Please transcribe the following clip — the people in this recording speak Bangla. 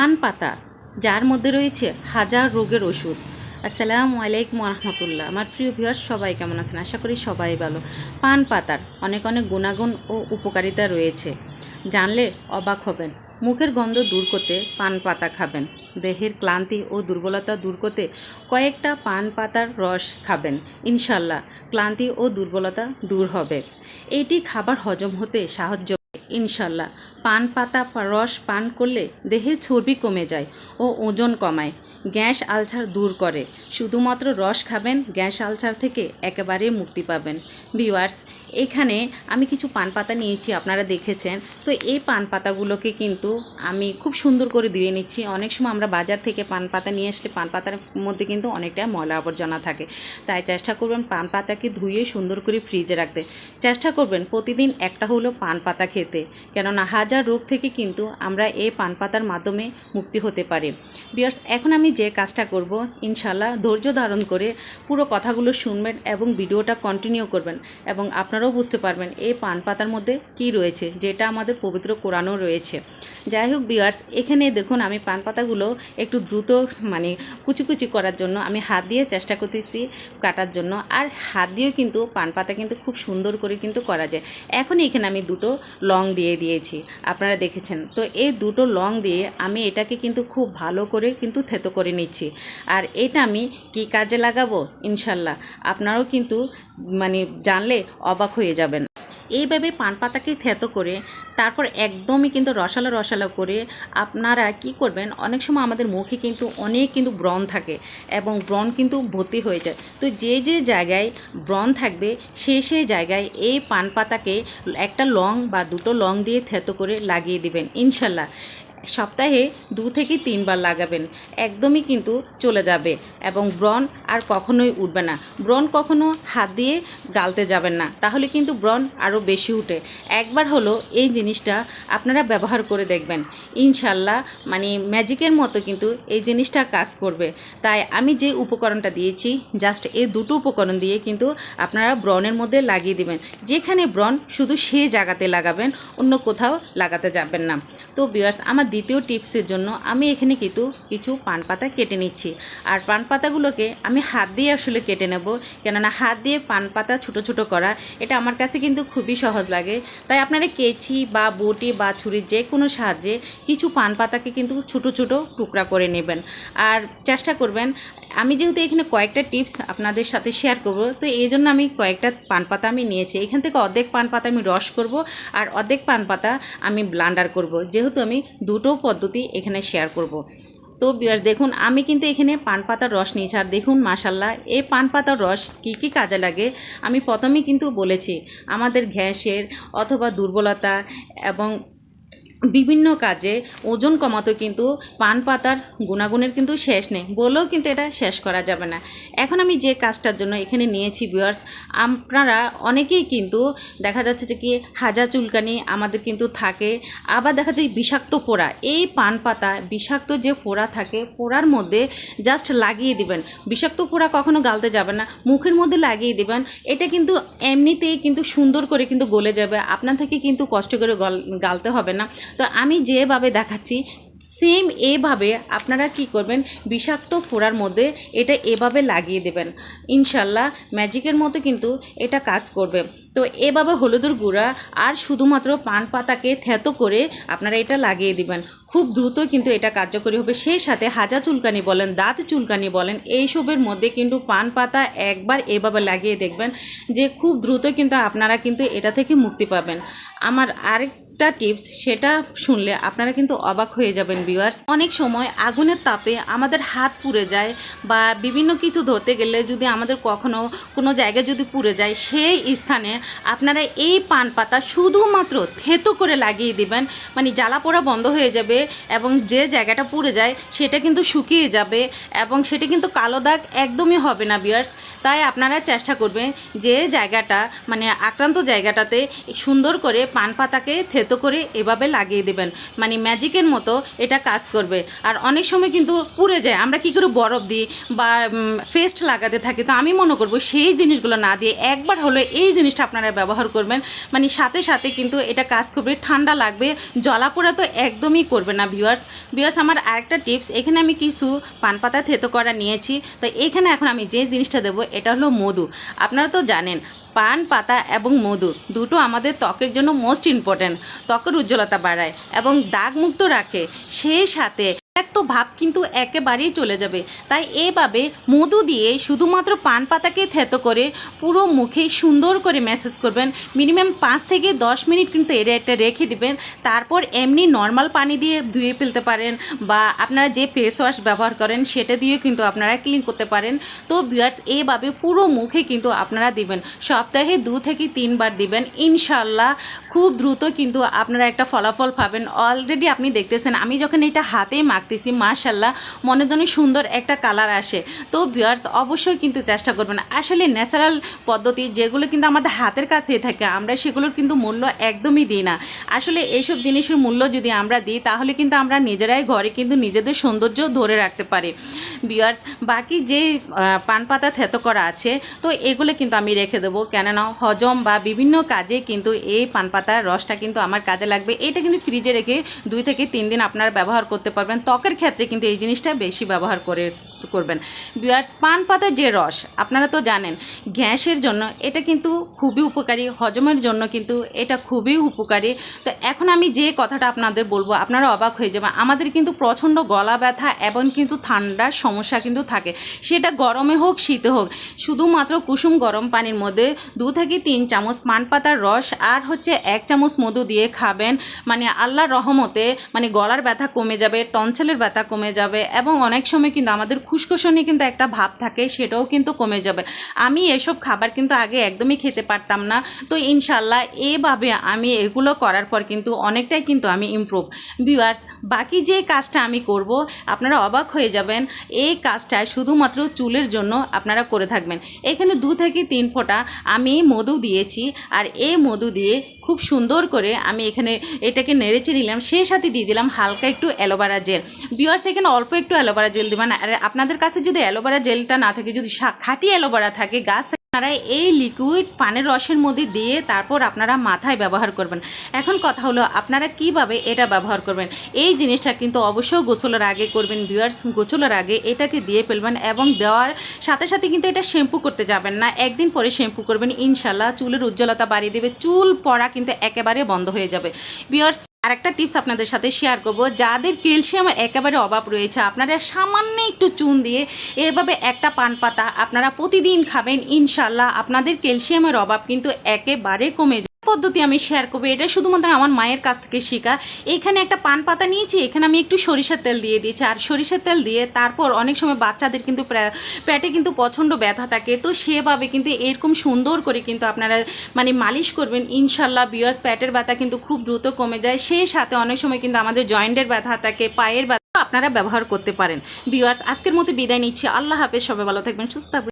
পান পাতা, যার মধ্যে রয়েছে হাজার রোগের ওষুধ। আসসালামু আলাইকুম রহমতুল্লাহ আমার প্রিয় ভিউয়ার সবাই কেমন আছেন? আশা করি সবাই ভালো। পান পাতার অনেক অনেক গুণাগুণ ও উপকারিতা রয়েছে। জানলে অবাক হবেন, মুখের গন্ধ দূর করতে পান পাতা খাবেন। দেহের ক্লান্তি ও দুর্বলতা দূর করতে কয়েকটা পান পাতার রস খাবেন। ইনশাল্লাহ ক্লান্তি ও দুর্বলতা দূর হবে। এটি খাবার হজম হতে সাহায্য ইনশাল্লাহ। পান পাতা রস পান করলে দেহে চর্বি কমে যায় ও ওজন কমায়। গ্যাস আলসার দূর করে। শুধুমাত্র রস খাবেন, গ্যাস আলসার থেকে একেবারে মুক্তি পাবেন। ভিউয়ার্স, এখানে আমি কিছু পান পাতা নিয়েছি, আপনারা দেখেছেন। তো এই পান পাতাগুলোকে কিন্তু আমি খুব সুন্দর করে ধুয়ে নিচ্ছি। অনেক সময় আমরা বাজার থেকে পান পাতা নিয়ে আসলে পান পাতার মধ্যে কিন্তু অনেকটা ময়লা আবর্জনা থাকে। তাই চেষ্টা করবেন পান পাতাকে ধুয়ে সুন্দর করে ফ্রিজে রাখতে। চেষ্টা করবেন প্রতিদিন একটা হলো পান পাতা খেতে। কেননা হাজার রোগ থেকে কিন্তু আমরা এই পান পাতার মাধ্যমে মুক্তি হতে পারি। বিয়ার্স এখন আমি যে কাজটা করব ইনশাল্লাহ ধৈর্য ধারণ করে পুরো কথাগুলো শুনবেন এবং ভিডিওটা কন্টিনিউ করবেন এবং আপনারাও বুঝতে পারবেন এই পান পাতার মধ্যে কি রয়েছে, যেটা আমাদের পবিত্র কোরআনও রয়েছে। যাই হোক বিয়ার্স এখানে দেখুন আমি পান পাতাগুলো একটু দ্রুত মানে কুচি কুচি করার জন্য আমি হাত দিয়ে চেষ্টা করতেছি কাটার জন্য। আর হাত দিয়েও কিন্তু পান পাতা কিন্তু খুব সুন্দর করে কিন্তু করা যায়। এখন এখানে আমি দুটো লং দিয়ে দিয়েছি, আপনারা দেখেছেন। তো এই দুটো লং দিয়ে আমি এটাকে কিন্তু খুব ভালো করে কিন্তু থেতো করে নিচ্ছি। আর এটা আমি কি কাজে লাগাবো? ইনশাল্লাহ। আপনারাও কিন্তু মানে জানলে অবাক হয়ে যাবেন। এইভাবে পান পাতাকে থেতো করে, তারপর একদমই কিন্তু রসালো রসালো করে আপনারা কি করবেন? অনেক সময় আমাদের মুখে কিন্তু অনেক কিন্তু ব্রণ থাকে এবং ব্রণ কিন্তু ভর্তি হয়ে যায়। তো যে যে জায়গায় ব্রণ থাকবে সেই সেই জায়গায় এই পান পাতাকে একটা লং বা দুটো লং দিয়ে থেতো করে লাগিয়ে দিবেন। ইনশাল্লাহ। সপ্তাহে দু থেকে তিনবার লাগাবেন। একদমই কিন্তু চলে যাবে এবং ব্রণ আর কখনোই উঠবে না। ব্রণ কখনো হাত দিয়ে গালতে যাবেন না। তাহলে কিন্তু ব্রণ আরও বেশি উঠে। একবার হলো এই জিনিসটা আপনারা ব্যবহার করে দেখবেন। ইনশাল্লাহ মানে ম্যাজিকের মতো কিন্তু এই জিনিসটা কাজ করবে। তাই আমি যে উপকরণটা দিয়েছি, জাস্ট এই দুটো উপকরণ দিয়ে কিন্তু আপনারা ব্রণের মধ্যে লাগিয়ে দিবেন। যেখানে ব্রণ শুধু সেই জায়গাতে লাগাবেন, অন্য কোথাও লাগাতে যাবেন না। তো বিয়ার্স আমার দ্বিতীয় টিপসের জন্য আমি এখানে কিন্তু কিছু পান পাতা কেটে নিচ্ছি। আর পান পাতাগুলোকে আমি হাত দিয়ে আসলে কেটে নেব। কেননা হাত দিয়ে পান পাতা ছোটো ছোটো করা, এটা আমার কাছে কিন্তু খুবই সহজ লাগে। তাই আপনারা কেচি বা বটি বা ছুরির যে কোনো সাহায্যে কিছু পান পাতাকে কিন্তু ছোটো ছোটো টুকরা করে নেবেন। আর চেষ্টা করবেন, আমি যেহেতু এখানে কয়েকটা টিপস আপনাদের সাথে শেয়ার করব, তো এই জন্য আমি কয়েকটা পান পাতা আমি নিয়েছি। এখান থেকে অর্ধেক পান পাতা আমি রস করব, আর অর্ধেক পান পাতা আমি ব্লান্ডার করব। যেহেতু আমি দুটো পদ্ধতি এখানে শেয়ার করব। তো বিয়ার্স দেখুন, আমি কিন্তু এখানে পান পাতার রস নিয়েছি। আর দেখুন মাসাল্লাহ এই পান পাতার রস কি কি কাজে লাগে? আমি প্রথমেই কিন্তু বলেছি, আমাদের গ্যাসের অথবা দুর্বলতা এবং বিভিন্ন কাজে ওজন কমাতে কিন্তু পান পাতার গুণাগুণের কিন্তু শেষ নেই, বলেও কিন্তু এটা শেষ করা যাবে না। এখন আমি যে কাজটার জন্য এখানে নিয়েছি ভিউয়ার্স আপনারা অনেকেই কিন্তু দেখা যাচ্ছে যে কি হাজা চুলকানি আমাদের কিন্তু থাকে, আবার দেখা যায় বিষাক্ত ফোড়া, এই পান পাতা বিষাক্ত যে ফোড়া থাকে, ফোড়ার মধ্যে জাস্ট লাগিয়ে দিবেন। বিষাক্ত ফোড়া কখনো গালতে যাবে না, মুখের মধ্যে লাগিয়ে দিবেন, এটা কিন্তু এমনিতেই কিন্তু সুন্দর করে কিন্তু গলে যাবে, আপনার থেকে কিন্তু কষ্ট করে গল, গালতে হবে না। তো আমি যেভাবে দেখাচ্ছি সেম এভাবে আপনারা কি করবেন, বিষাক্ত ফোড়ার মধ্যে এটা এভাবে লাগিয়ে দেবেন। ইনশাল্লাহ ম্যাজিকের মতো কিন্তু এটা কাজ করবে। তো এভাবে হলুদের গুঁড়া আর শুধুমাত্র পান পাতাকে থেতো করে আপনারা এটা লাগিয়ে দিবেন। খুব দ্রুত কিন্তু এটা কার্যকরী হবে। সেই সাথে হাজা চুলকানি বলেন, দাঁত চুলকানি বলেন, এইসবের মধ্যে কিন্তু পান পাতা একবার এভাবে লাগিয়ে দেখবেন যে খুব দ্রুত কিন্তু আপনারা কিন্তু এটা থেকে মুক্তি পাবেন। আমার আরেকটা টিপস, সেটা শুনলে আপনারা কিন্তু অবাক হয়ে যাবেন ভিউয়ার্স অনেক সময় আগুনের তাপে আমাদের হাত পুড়ে যায় বা বিভিন্ন কিছু ধরতে গেলে যদি আমাদের কখনো কোনো জায়গায় যদি পুড়ে যায়, সেই স্থানে আপনারা এই পান পাতা শুধুমাত্র থেতো করে লাগিয়ে দিবেন মানে জ্বালা পোড়া বন্ধ হয়ে যাবে এবং যে জায়গাটা পুড়ে যায় সেটা কিন্তু শুকিয়ে যাবে এবং সেটা কিন্তু কালো দাগ একদমই হবে না বিয়ার্স তাই আপনারা চেষ্টা করবেন যে জায়গাটা মানে আক্রান্ত জায়গাটাতে সুন্দর করে পান পাতাকে থেতো করে এভাবে লাগিয়ে দেবেন। মানে ম্যাজিকের মতো এটা কাজ করবে। আর অনেক সময় কিন্তু পুড়ে যায়। আমরা কি করে বরফ দিই বা ফেস্ট লাগাতে থাকি, তো আমি মনে করব সেই জিনিসগুলো না দিয়ে একবার হলে এই জিনিসটা আপনারা ব্যবহার করবেন। মানে সাথে সাথে কিন্তু এটা কাজ করবে, ঠান্ডা লাগবে জলাপোড়া তো একদমই করবে করবে না ভিউয়ার্স ভিউয়ার্স আমার আরেকটা টিপস এখানে আমি কিছু পান পাতা থেতো করা নিয়েছি। তো এখানে এখন আমি যে জিনিসটা দেবো, এটা হলো মধু। আপনারা তো জানেন, পান, পাতা এবং মধু দুটো আমাদের ত্বকের জন্য মোস্ট ইম্পর্ট্যান্ট ত্বকের উজ্জ্বলতা বাড়ায় এবং দাগমুক্ত রাখে। সেই সাথে ভাব কিন্তু একেবারেই চলে যাবে। তাই এভাবে মধু দিয়ে শুধুমাত্র পান পাতাকে থেতো করে পুরো মুখে সুন্দর করে ম্যাসেজ করবেন। মিনিমাম পাঁচ থেকে দশ মিনিট কিন্তু এর একটা রেখে দিবেন। তারপর এমনি নর্মাল পানি দিয়ে ধুয়ে ফেলতে পারেন বা আপনারা যে ফেস ওয়াশ ব্যবহার করেন সেটা দিয়ে কিন্তু আপনারা ক্লিন করতে পারেন। তো ভিউয়ার্স এভাবে পুরো মুখে কিন্তু আপনারা দিবেন। সপ্তাহে দু থেকে তিনবার দিবেন। ইনশাল্লাহ খুব দ্রুত কিন্তু আপনারা একটা ফলাফল পাবেন। অলরেডি আপনি দেখতেছেন, আমি যখন এটা হাতে মাখতেছি মাশাল্লাহ মনে জন্য সুন্দর একটা কালার আসে। তো ভিউয়ার্স অবশ্যই কিন্তু চেষ্টা করবেন। আসলে ন্যাচারাল পদ্ধতি, যেগুলো কিন্তু আমাদের হাতের কাছে থাকে, আমরা সেগুলোর কিন্তু মূল্য একদমই দিই না। আসলে এইসব জিনিসের মূল্য যদি আমরা দিই, তাহলে কিন্তু আমরা নিজেরাই ঘরে কিন্তু নিজেদের সৌন্দর্য ধরে রাখতে পারি। ভিউয়ার্স বাকি যে পান পাতা, থেতো করা আছে, তো এগুলো কিন্তু আমি রেখে দেবো। কেননা হজম বা বিভিন্ন কাজে কিন্তু এই পান পাতার রসটা কিন্তু আমার কাজে লাগবে। এটা কিন্তু ফ্রিজে রেখে দুই থেকে তিন দিন আপনারা ব্যবহার করতে পারবেন। ত্বকের ক্ষেত্রে কিন্তু এই জিনিসটা বেশি ব্যবহার করে করবেন। বিয়ার্স পান পাতার যে রস, আপনারা তো জানেন, গ্যাসের জন্য এটা কিন্তু খুবই উপকারী, হজমের জন্য কিন্তু এটা খুবই উপকারী। তো এখন আমি যে কথাটা আপনাদের বলব, আপনারা অবাক হয়ে যাবেন, আমাদের কিন্তু প্রচণ্ড গলা ব্যথা এবং কিন্তু ঠান্ডার সমস্যা কিন্তু থাকে। সেটা গরমে হোক, শীতে হোক, শুধুমাত্র কুসুম গরম পানির মধ্যে দু থেকে তিন চামচ পান পাতার রস আর হচ্ছে এক চামচ মধু দিয়ে খাবেন। মানে আল্লাহর রহমতে মানে গলার ব্যথা কমে যাবে, টনসেলের ব্যথা কমে যাবে এবং অনেক সময় কিন্তু আমাদের খুশখুশনি কিন্তু একটা ভাব থাকে, সেটাও কিন্তু কমে যাবে। আমি এসব খাবার কিন্তু আগে একদমই খেতে পারতাম না। তো ইনশাল্লাহ এভাবে আমি এগুলো করার পর কিন্তু অনেকটাই কিন্তু আমি ইমপ্রুভ ভিউয়ার্স বাকি যে কাজটা আমি করব, আপনারা অবাক হয়ে যাবেন, এই কাজটা শুধুমাত্র চুলের জন্য আপনারা করে থাকবেন। এখানে দু থেকে তিন ফোঁটা আমি মধু দিয়েছি, আর এই মধু দিয়ে খুব সুন্দর করে আমি এখানে এটাকে নেড়েচে নিলাম। সেই সাথে দিয়ে দিলাম হালকা একটু অ্যালোভেরা জেল। বিয়ার্স এখানে অল্প একটু অ্যালোভেরা জেল দেবেন আর আপনাদের কাছে যদি অ্যালোভেরা জেলটা না থাকে, যদি খাঁটি অ্যালোভেরা থাকে, গাছ আপনারা এই লিকুইড পানের রসের মধ্যে দিয়ে তারপর আপনারা মাথায় ব্যবহার করবেন। এখন কথা হলো, আপনারা কীভাবে এটা ব্যবহার করবেন? এই জিনিসটা কিন্তু অবশ্যই গোসলের আগে করবেন ভিউয়ার্স গোসলের আগে এটাকে দিয়ে ফেলবেন এবং দেওয়ার সাথে সাথে কিন্তু এটা শ্যাম্পু করতে যাবেন না। একদিন পরে শ্যাম্পু করবেন ইনশাল্লাহ চুলের উজ্জ্বলতা বাড়িয়ে দেবে, চুল পড়া কিন্তু একেবারে বন্ধ হয়ে যাবে। ভিউয়ার্স আরেকটা টিপস আপনাদের সাথে শেয়ার করব। যাদের ক্যালসিয়ামের একেবারে অভাব রয়েছে, আপনারা সামান্য একটু চুন দিয়ে এভাবে একটা পান পাতা আপনারা প্রতিদিন খাবেন, ইনশাল্লাহ আপনাদের ক্যালসিয়ামের অভাব কিন্তু একেবারে কমে যাবে। পদ্ধতি আমি শেয়ার করব। এটা শুধুমাত্র আমার মায়ের কাছ থেকে শেখা। এখানে একটা পান পাতা নিয়েছি, এখানে আমি একটু সরিষার তেল দিয়ে দিয়েছি। আর সরিষার তেল দিয়ে তারপর অনেক সময় বাচ্চাদের কিন্তু পেটে কিন্তু প্রচণ্ড ব্যথা থাকে। তো সেভাবে কিন্তু এরকম সুন্দর করে কিন্তু আপনারা মানে মালিশ করবেন। ইনশাল্লাহ বিয়ার পেটের ব্যথা কিন্তু খুব দ্রুত কমে যায়। সেই সাথে অনেক সময় কিন্তু আমাদের জয়েন্টের ব্যথা থাকে, পায়ের ব্যথা আপনারা ব্যবহার করতে পারেন। বিয়ার্স আজকের মতো বিদায় নিচ্ছি। আল্লাহ হাফেজ, সবাই ভালো থাকবেন, সুস্থ